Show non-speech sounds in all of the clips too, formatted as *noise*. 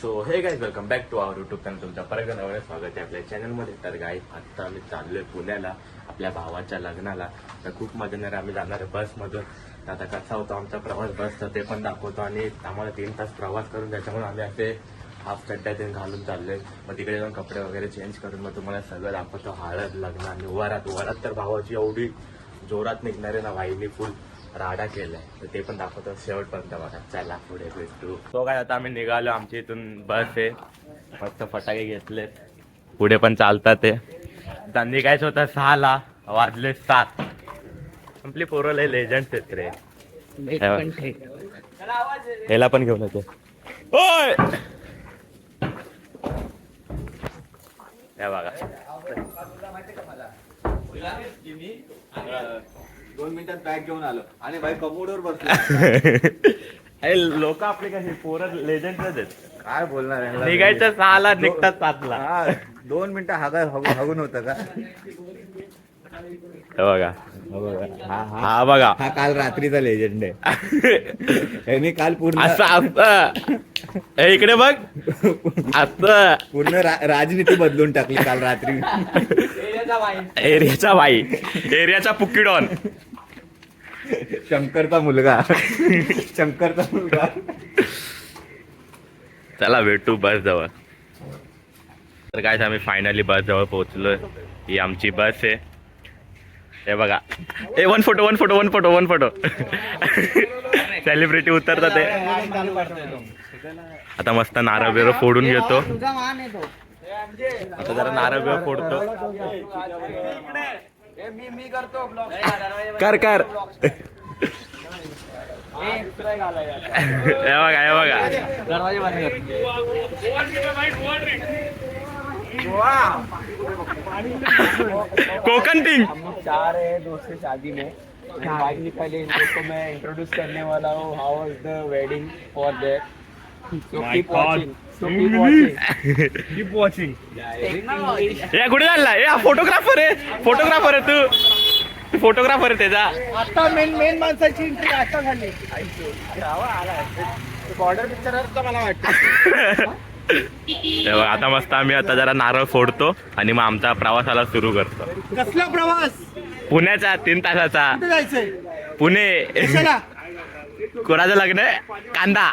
So hey guys welcome back to our YouTube channel तुमच्या परत नव्याने स्वागत आहे आपल्या चॅनलमध्ये तर गाईज आत्ता आम्ही चाललोय पुण्याला आपल्या भावाच्या लग्नाला. तर खूप मजा येणार आम्ही जाणार आहे बसमधून तर आता कसा होतो आमचा प्रवास बसचा ते पण दाखवतो आणि आम्हाला तीन तास प्रवास करून त्याच्यामुळे आम्ही असे हाफ चड्ड्या ते घालून चाललोय. मग तिकडे जाऊन कपडे वगैरे चेंज करून मग तुम्हाला सगळं दाखवतो. हळद लग्न आणि वरात. वरात तर भावाची एवढी जोरात निघणार आहे ना वाहिनी फुल राडा केलाय. तर ते पण दाखवतो. शेवटपर्यंत बघा. चला पुढे भेटू. तो काय आता आम्ही निघालो. आमच्या इथून बस आहे. मस्त फटाके घेतलेत. पुढे पण चालतात ते. आता निघायचं होतं सहाला. वाजले सात. आपली पोरं लय लेजंड आहेत रे. ह्याला पण घेऊन येतो. ओय! हे बघा. दोन मिनिटात बॅग घेऊन आलो. आणि भाई कमोडवर बसलो. *laughs* लोक आपले कसे पोरं लेजंडच आहेत. काय बोलणार यांना? निघायचं सहाला निघतात हा, दोन मिनिटं हागा हागू- हागून होतं का? हे बघा. हा हा हा. बघा. हा काल रात्रीचा लेजंड आहे. *laughs* यांनी काल पूर्ण असं हे इकडे बघ. असं. पूर्ण रा- राजनीती बदलून टाकली काल रात्री. *laughs* एरियाचा बाई एरियाचा पुकिडॉन शंकरचा मुलगा. शंकरचा मुलगा. चला भेटू बस जवळ. तर काय आम्ही फायनली बस जवळ पोहोचलो ही आमची बस आहे. हे बघा. ए one photo one photo one photo one photo celebrity उतरतात ते. आता मस्त नारळ बिरळ फोडून घेतो. आता जरा नारळ बिरळ फोडतो. कर कर. हे बघा हे बघा. कोकण टिंग हम लोग चार है दोस्त की शादी में। फाइनली पहले इन लोग को मैं इंट्रोड्यूस करने वाला हूँ. How was the wedding for there so so keep watching ए *laughs* कुठे चालला? ए फोटोग्राफर आहे. फोटोग्राफर आहे तू. फोटोग्राफर आहे त्याचा आता मेन मेन माणसाची एंट्री आता झाली. बॉर्डर पिक्चर मला वाटतं. हे आता मस्त आम्ही आता जरा नारळ फोडतो आणि मग आमचा प्रवासाला सुरू करतो. कसला प्रवास? पुण्याचा तीन तासाचा. कुठे जायचंय? पुणे. कोणाचं लग्न? आहे कांदा.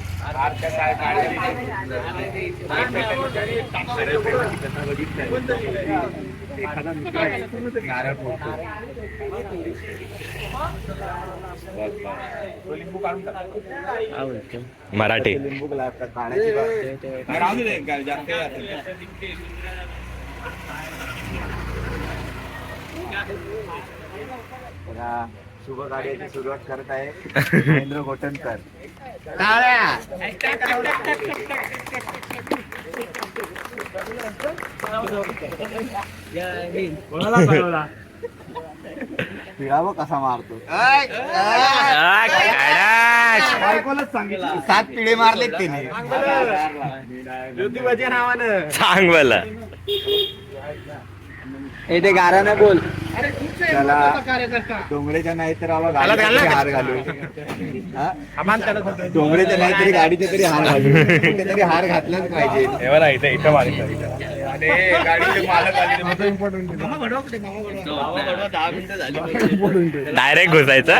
मराठी. लिंबू लागतात पाण्याची बघा, शुभ कार्याची सुरुवात करत आहे महेंद्र गोटनकर पिळावं कसा मारतो. बायकोलाच सांगितलं. सात पिढे मारलेत त्याने ज्योतिबाच्या नावानं. सांग मला हे ते गारानं बोल. त्याला डोंगरेच्या नाही तर बाबा गाडीचा तरी हार घालू. हा? डोंगरेच्या नाही तरी गाडीचा तरी हार घालू. कुठेतरी हार घातलाच पाहिजे. *laughs* डायरेक्ट घुसायचं.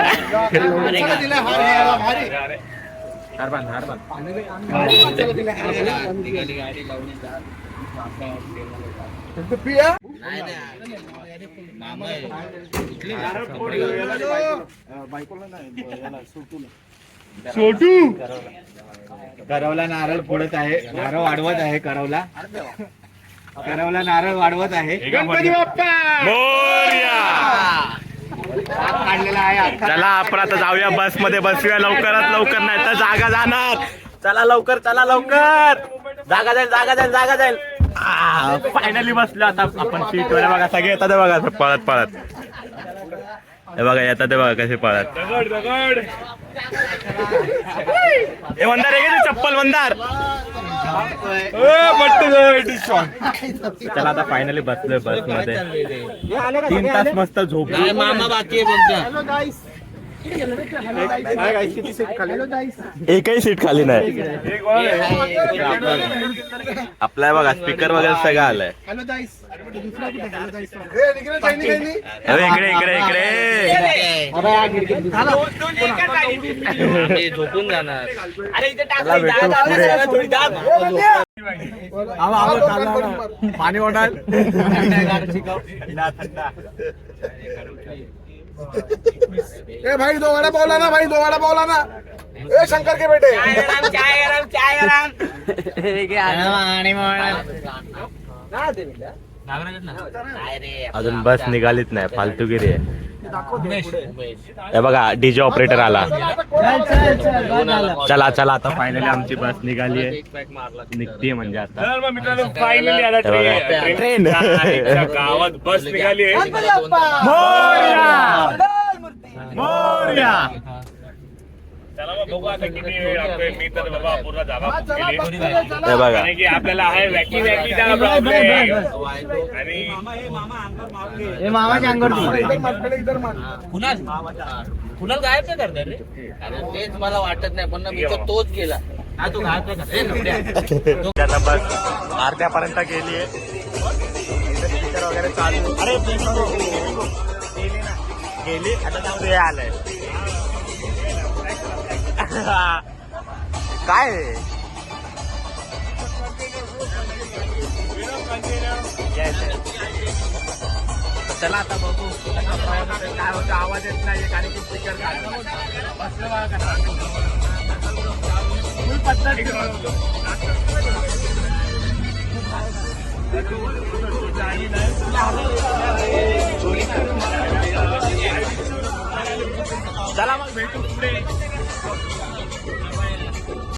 करवला नारळ फोडत आहे. नारळ वाढवत आहे करवला. करवला नारळ वाढवत आहे. मोरया. हात काढलेला आहे. चला आपण आता जाऊया बसमध्ये बसूया लवकरात लवकर नाही तर जागा जाणार. चला लवकर चला लवकर. जागा जाईल जागा जाईल जागा जाईल. फायनली बसलो आता आपण सीट वर. बघा सगळे येतात बघा पळत पळत. हे बघा येतात ते बघा कसे पळत. हे मंदार आहे चप्पल मंदार चला आता फायनली बसलोय बसमध्ये तीन तास मस्त झोपलो मामा बाकी एकही सीट खाली नाही. आपल्या बघा स्पीकर वगैरे सगळं आलंय. अरे इकडे इकडे इकडे. झोपून जाणार पाणी वाटाल *laughs* *laughs* ए भाई दो वड़ा बोला ना भाई दो वड़ा बोला ना। ए शंकर के बेटे। *laughs* अजून बस निघालीच नाही फालतूगिरी आहे. हे बघा डीजे ऑपरेटर आला. चला चला आता फायनली आमची बस निघाली आहे. निघतीये म्हणजे आता. फायनली आता हे. Train train. गावात बस निघाली आहे. हे बघा. कारण की आपल्याला आहे वॅकी वॅकीचा प्रॉब्लेम आणि मामाच्या मत कुणाल? कुणाल गायब नाही करणार रे? अरे तेच मला वाटत नाही पण मी तोच केला हा तू गायब बस अर्ध्यापर्यंत गेली आहे. वगैरे चालू. अरे गेली आता आलंय. *laughs* काय आहे? यायचंय. तर चला आता बघू कसा प्रवास होतोय, काय होतं आवाज येत नाही कारण की स्पीकर बसलं बघा कसा.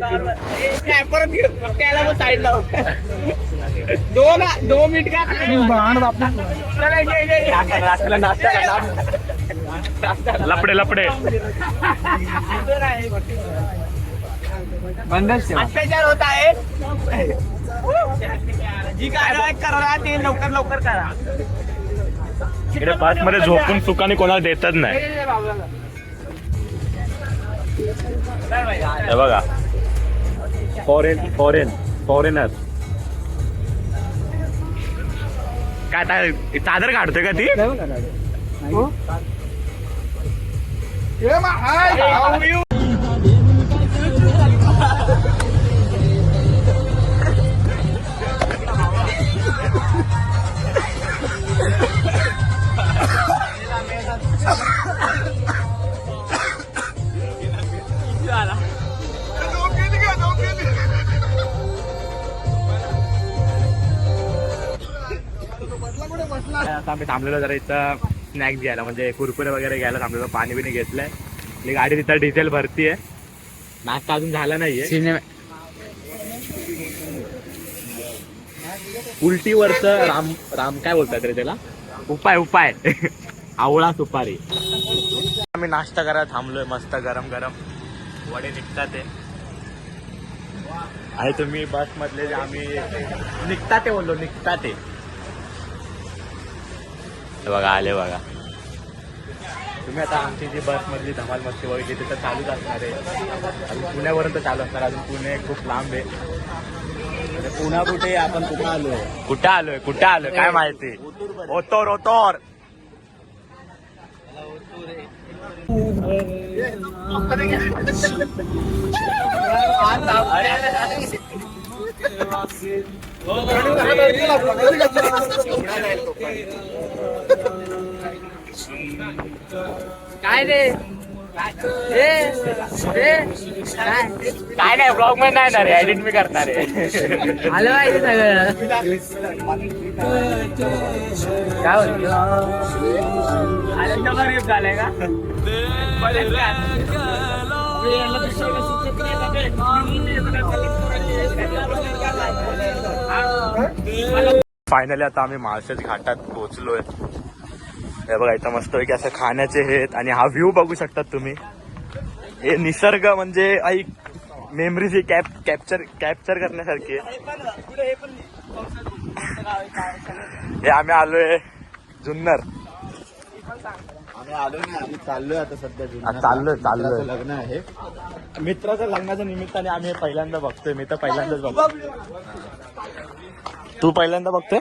मग दोन दोन मिनिट का लपडे लपडे अत्याचार होत आहे. जी कारवाई करा ते लवकर लवकर करा. इकडे बसमध्ये झोपून सुखाने कोणाला देतच नाही. हे बघा. फॉरेन फॉरेन फॉरेनर काय आता चादर काढतोय का ती? ए मा हाय how are you? आता आम्ही थांबलेलो जरा इथं स्नॅक्स घ्यायला म्हणजे कुरकुरे वगैरे घ्यायला थांबलेलो पाणी बिणी घेतलंय. आपली गाडी तिथं डिझेल भरतीये. नाश्ता अजून झाला नाहीये. उलटीवरच राम राम काय बोलतात रे त्याला? उपाय उपाय. आवळा सुपारी. आम्ही नाश्ता करायला थांबलोय मस्त गरम गरम. वडे निघतात ते. आणि तुम्ही बस मधले आम्ही निघता ते बोललो निघता ते. बघा आले बघा. तुम्ही आता आमची जी बस मधली धमाल मस्ती बघितली ती तर चालूच असणार आहे. अजून पुण्यापर्यंत चालू असणार अजून पुणे खूप लांब आहे. पुन्हा कुठे आपण कुठे आलोय कुठं आलोय? कुठं आलोय? काय माहिती? ओतोर ओतोर. काय रे? काय? नाही ब्लॉगमध्ये नाही ना रे एडिट मी करणार आहे. आलं पाहिजे सगळं. काय होतं झालंय का? फायनली आता आम्ही माळशेज घाटात पोहोचलोय. हे बघा इथं मस्त की असं खाण्याचे हे आहेत आणि हा व्ह्यू बघू शकतात तुम्ही. हे निसर्ग म्हणजे ऐक मेमरीज कॅप कॅप्चर कॅप्चर करण्यासारखी आहे. हे आम्ही आलोय जुन्नर. आम्ही आलो नाही आम्ही चाललोय आता सध्या चाललोय, चाललोय. लग्न आहे. मित्राच्या लग्नाच्या निमित्ताने आम्ही हे पहिल्यांदा बघतोय. मी तर पहिल्यांदाच बघतो तू पहिल्यांदा बघतोय?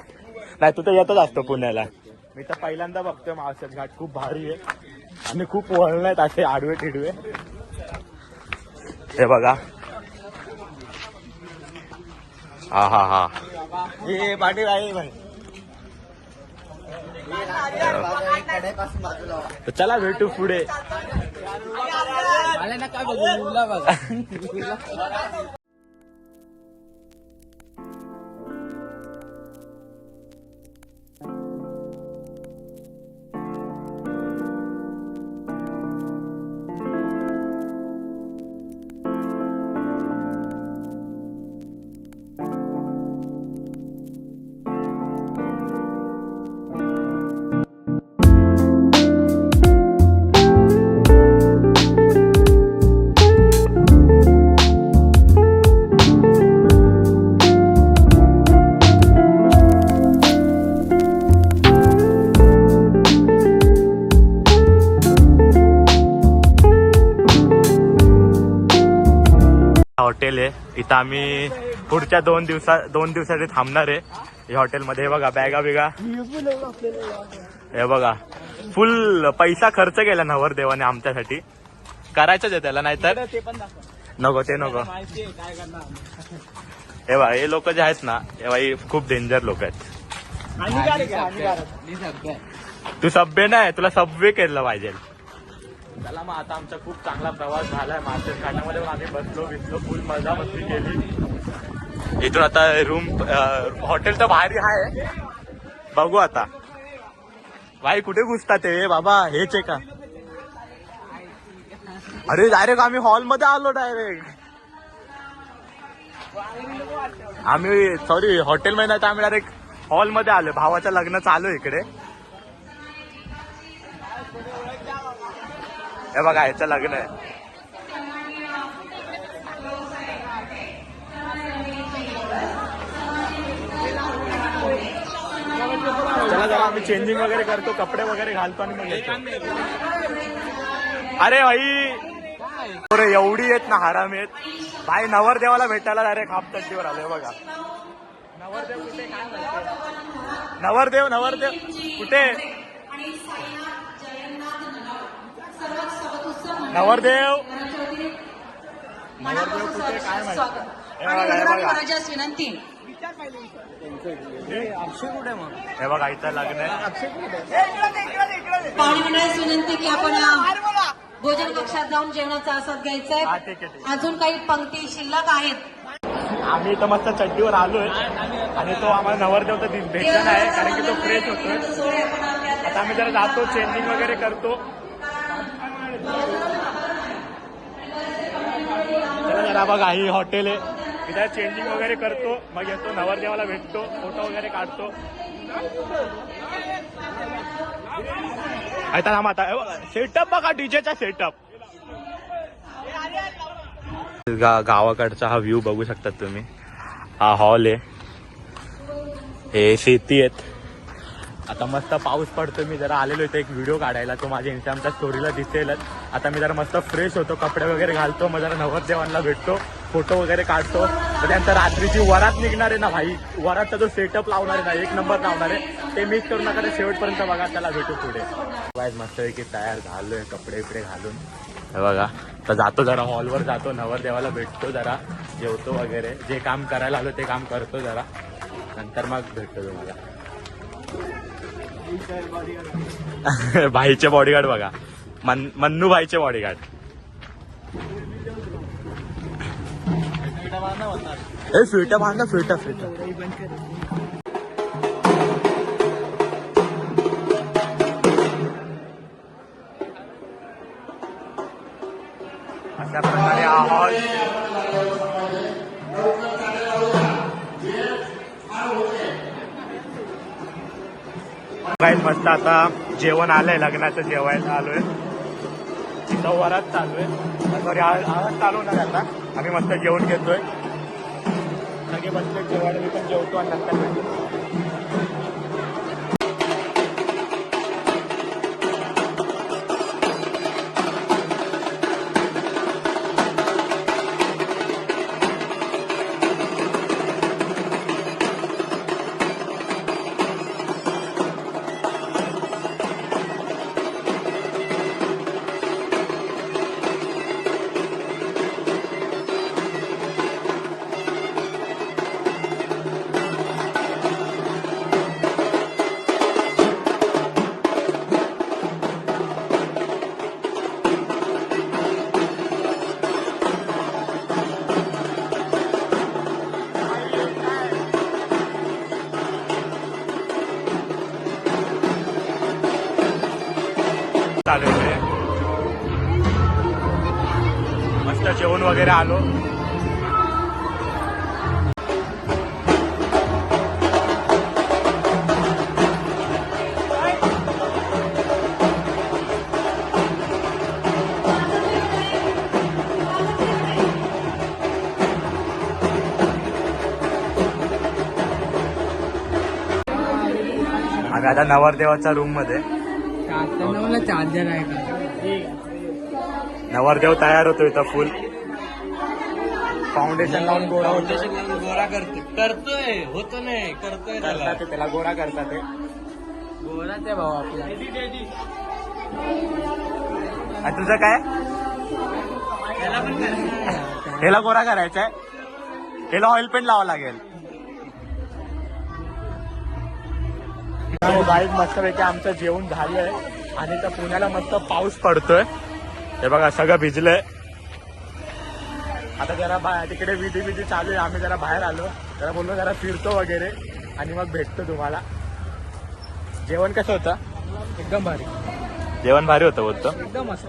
नाही तू तर येतच असतो पुण्याला. मी तर पहिल्यांदा बघतोय मावसात घाट खूप भारी आहे. आणि खूप वळण आहेत असे आडवे टिडवे हे बघा. हा हा हा. हे पाटील आहे भाई तर चला भेटू पुढे. *laughs* इथं आम्ही पुढच्या दोन दिवसा दोन दिवसासाठी थांबणार आहे. या हॉटेलमध्ये. हे बघा बॅगा बिगा. हे बघा. फुल पैसा खर्च केला नवर देवाने आमच्यासाठी. करायचंच आहे त्याला नाहीतर. नको ते नको. हे बघा हे लोक जे आहेत ना हे हे खूप डेंजर लोक आहेत. तू सभ्य नाही तुला सभ्य केलं पाहिजे. चला मग आता आमचा खूप चांगला प्रवास झालाय मार्केट घाटामध्ये पण आम्ही बसलो बिसलो फुल मजा मस्ती केली. इथून आता रूम हॉटेल तर भारी आहे. बघू आता. बाई कुठे घुसतात ते? बाबा हेच आहे का अरे डायरेक्ट आम्ही हॉलमध्ये आलो डायरेक्ट आम्ही सॉरी हॉटेल मध्ये नाही तर आम्ही डायरेक्ट हॉलमध्ये आलो. भावाचं लग्न चालू इकडे. हे बघा ह्याचं लग्न आहे. चला जरा आम्ही चेंजिंग वगैरे करतो कपडे वगैरे घालतो आणि मग येतो. अरे भाई अरे एवढी आहेत ना हराम आहेत भाई नवरदेवाला भेटायला डायरेक्ट हाफ तट्टीवर आलोय बघा. नवरदेव कुठे? नवरदेव नवरदेव. कुठे? नवरदेव. नवरदेव कुठे? काय माहिती? बघा बघा. विनंती. हे बघा इथं लग्न आहे. पाहुणे मंडळास विनंती की आपण भोजन कक्षात जाऊन जेवणाचा आस्वाद घ्यायचा आहे. आहे, अजून काही पंक्ती शिल्लक आहेत. आम्ही इथं मस्त चड्डीवर आलोय. आणि तो आम्हाला नवरदेव तर दि- भेटला नाही कारण की तो फ्रेश होतोय. आता आम्ही जरा जातो चेंजिंग वगैरे करतो. जरा बघा ही हॉटेल आहे. तिथे चेंजिंग वगैरे करतो मग येतो नवरदेवाला भेटतो फोटो वगैरे काढतो. आता थांबा आता सेटअप बघा डीजेचा सेटअप गा गावाकडचा हा व्ह्यू बघू शकतात तुम्ही. हा हॉल आहे. हे शेती आहेत. आता मस्त पाऊस पडतो मी जरा आलेलो इथे एक व्हिडिओ काढायला. तो माझ्या इंस्टाग्रामच्या स्टोरीला दिसेलच. आता मी जरा मस्त फ्रेश होतो. कपडे वगैरे घालतो. मग जरा नवरदेवांना भेटतो. फोटो वगैरे काढतो. त्यानंतर रात्रीची वरात निघणार आहे ना भाई. वरातचा जो सेटअप लावणार आहे ना एक नंबर लावणार आहे. ते मिस करू नका ते शेवटपर्यंत बघा. त्याला भेटू पुढे. बाय मस्त की तयार झालोय कपडे बिपडे घालून. बघा तर जातो जरा हॉलवर जातो. नवरदेवाला भेटतो जरा. जेवतो वगैरे. जे काम करायला आलो ते काम करतो जरा. नंतर मग भेटतो तुम्हाला. *laughs* भाईचे बॉडीगार्ड बघा. मन मन्नू भाईचे बॉडीगार्ड ए फिल्टर बांधा फिल्टर फिल्टर अशा प्रकारे हा हॉल गाईज मस्त आता जेवण आलंय लग्नाचं जेवायला आलोय. तिथं वरात चालू आहे. सॉरी आवाज चालू ना आता. आम्ही मस्त जेवण घेतोय. सगळे बसले जेवायला मी पण जेवतो आणि नंतर वगैरे आलो आता नवरदेवाच्या रूममध्ये. चार्जर आहे नवरदेव तयार होतो इथं फुल फाउंडेशन लावून गोरा होतो. गोरा करते. करतोय होतो नाही करतोय करतात ते, त्याला गोरा करतात ते. गोराच आहे भाऊ आपला. आणि तुझं काय? ह्याला गोरा करायचा आहे? ह्याला ऑइल पेंट लावावं लागेल. बाईक मस्तपैकी आमचं जेवण झालंय. आणि तर पुण्याला मस्त पाऊस पडतोय. हे बघा सगळं भिजलंय. आता जरा बा- तिकडे विधी विधी चालू आहे. आम्ही जरा बाहेर आलो. जरा बोललो जरा फिरतो वगैरे. आणि मग भेटतो तुम्हाला. जेवण कसं होतं? एकदम भारी. जेवण भारी होतं बोलतो. एकदम मस्त.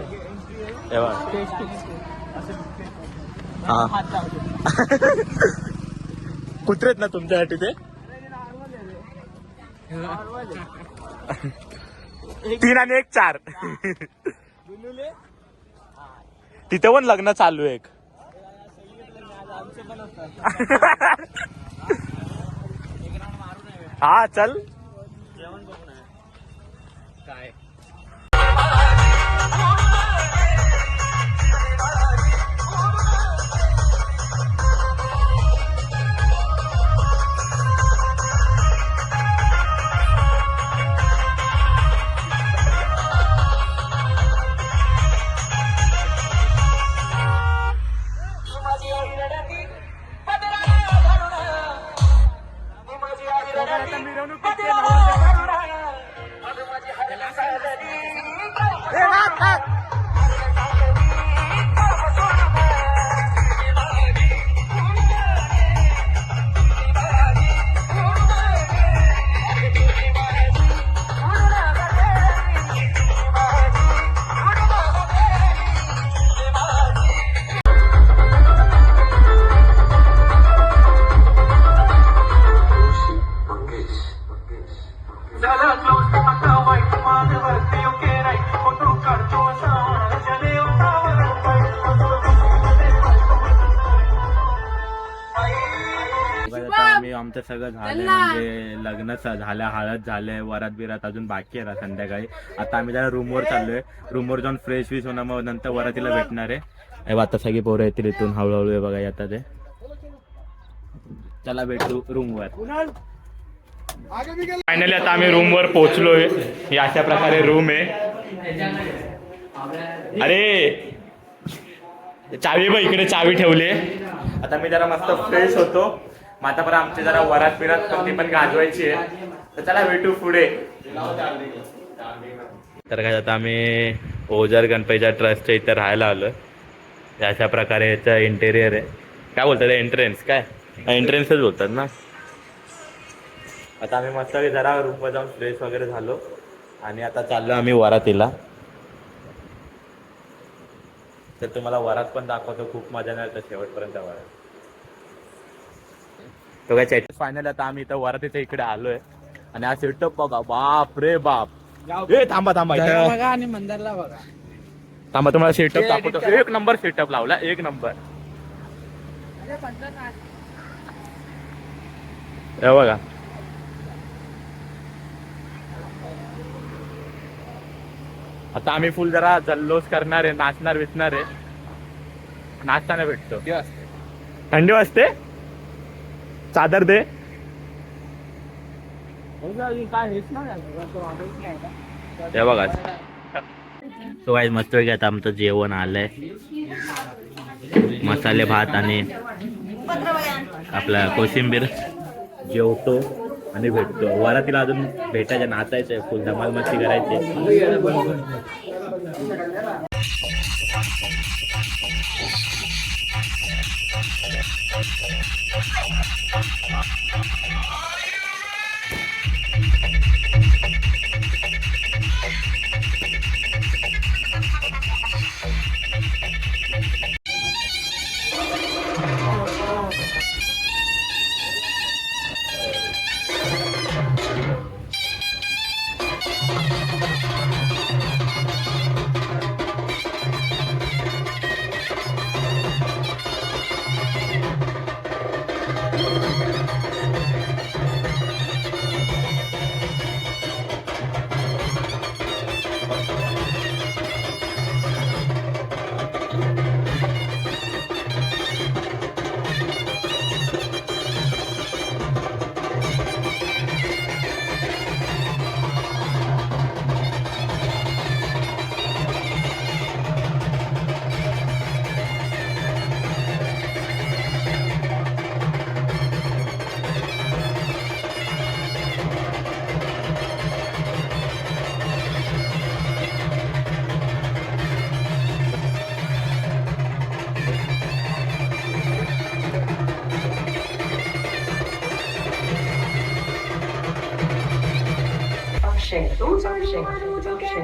हा *laughs* कुत्रेत ना तुमच्यासाठी ते? तीन आणि एक चार. तिथे पण लग्न चालू आहे एक. हा चल. काय? आता सगळं झालंय. म्हणजे लग्न झालं हळद झालंय वरात बिरात अजून बाकी आहे ना संध्याकाळी. आता आम्ही जरा रूमवर चाललोय. रूमवर जाऊन फ्रेश विश होणार मग नंतर वरातीला भेटणार आहे. आता सगळी पोरं येतील इथून हळूहळू बघा येतात ते चला भेटू रूमवर फायनली आता आम्ही रूमवर पोहोचलोय. ही अशा प्रकारे रूम आहे. अरे! चावी बघ इकडे चावी ठेवली आता मी जरा मस्त फ्रेश होतो. मग आता परत आमची जरा वरात बिरात पण पण गाजवायची आहे. तर चला भेटू पुढे. तर काय आता आम्ही ओझर गणपतीच्या ट्रस्टच्या इथं राहायला आलो अशा प्रकारे याचं इंटेरियर आहे. काय बोलतात एंट्रन्स काय? एंट्रन्सच बोलतात ना. आता आम्ही मस्त जरा रूमवर जाऊन फ्रेश वगैरे झालो. आणि आता चाललो आम्ही वरातीला. तर तुम्हाला वरात पण दाखवतो खूप मजा येणार तर शेवटपर्यंत वरात तो काय फायनल आता आम्ही इथं वरातीच्या इकडे आलोय. आणि हा सेटअप बघा बाप रे बाप. ए थांबा थांबा इथं. बघा आणि मंदारला बघा. थांबा तुम्हाला सेटअप दाखवतो. एक नंबर सेटअप लावला एक नंबर हे बघा. आता आम्ही फुल जरा जल्लोष करणार आहे नाचणार विचणार आहे. नाचताना भेटतो. थंडी वाजते? चादर दे. काय हेच नाही हे बघा. तो काय मस्त वेगळं आता आमचं जेवण आलंय. मसाले भात आणि आपला कोशिंबीर जेवतो आणि भेटतो. वरातीला अजून भेटायचं नाचायचंय फुल धमाल मस्ती करायची. काय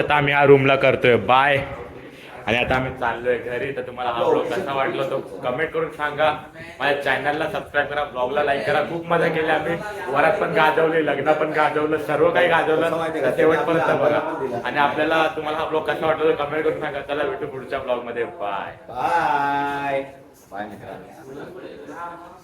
आता आम्ही या रूमला करतोय. बाय आणि आता आम्ही चाललोय घरी. तर तुम्हाला हा ब्लॉग कसा वाटला तो कमेंट करून सांगा. माझ्या चॅनलला सबस्क्राईब करा ब्लॉगला लाईक करा. खूप मजा केली आम्ही. वरात पण गाजवली लग्न पण गाजवलं सर्व काही गाजवलं. शेवटपर्यंत बघा. आणि आपल्याला तुम्हाला हा ब्लॉग कसा वाटला तो कमेंट करून सांगा. चला भेटू पुढच्या ब्लॉगमध्ये. बाय बाय बाय मित्रांनो.